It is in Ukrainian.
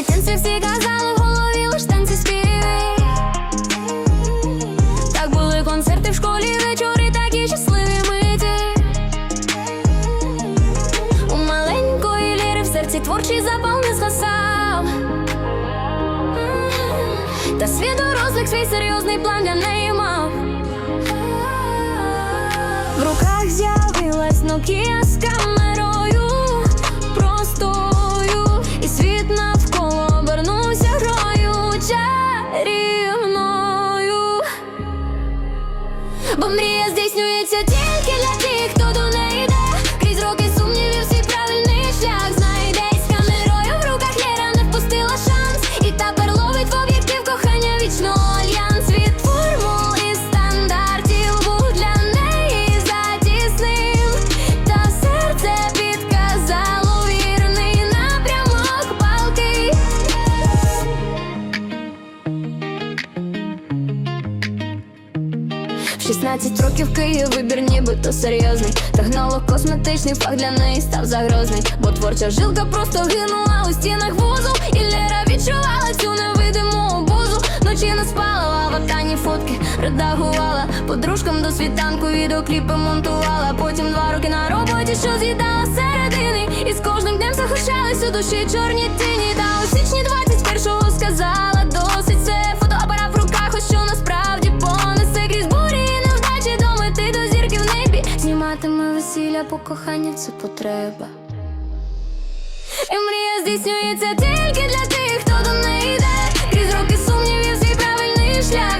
дитинстві всі казали в голові лиш танці співи. Так були концерти в школі, вечори, такі щасливі миті. У маленької ліри в серці творчий запал не згасав. Та свій дорослих свій серйозний план для неї мав. В руках з'явилась ноки мрія здійснюється тільки для тих, хто до неї 16 років Київ вибір нібито серйозний. Технолог косметичний фах для неї став загрозний. Бо творча жилка просто гинула у стінах вузу. І Лера відчувала цю невидиму обузу. Ночі не спала, аватані фотки редагувала. Подружкам до світанку відеокліпи монтувала. Потім два роки на роботі, що з'їдала середини. І з кожним днем захищались у душі чорні тіні. Та у січні 21-го весілля, бо кохання це потреба. І мрія здійснюється тільки для тих, хто до неї йде. Крізь роки сумнівів свій правильний шлях.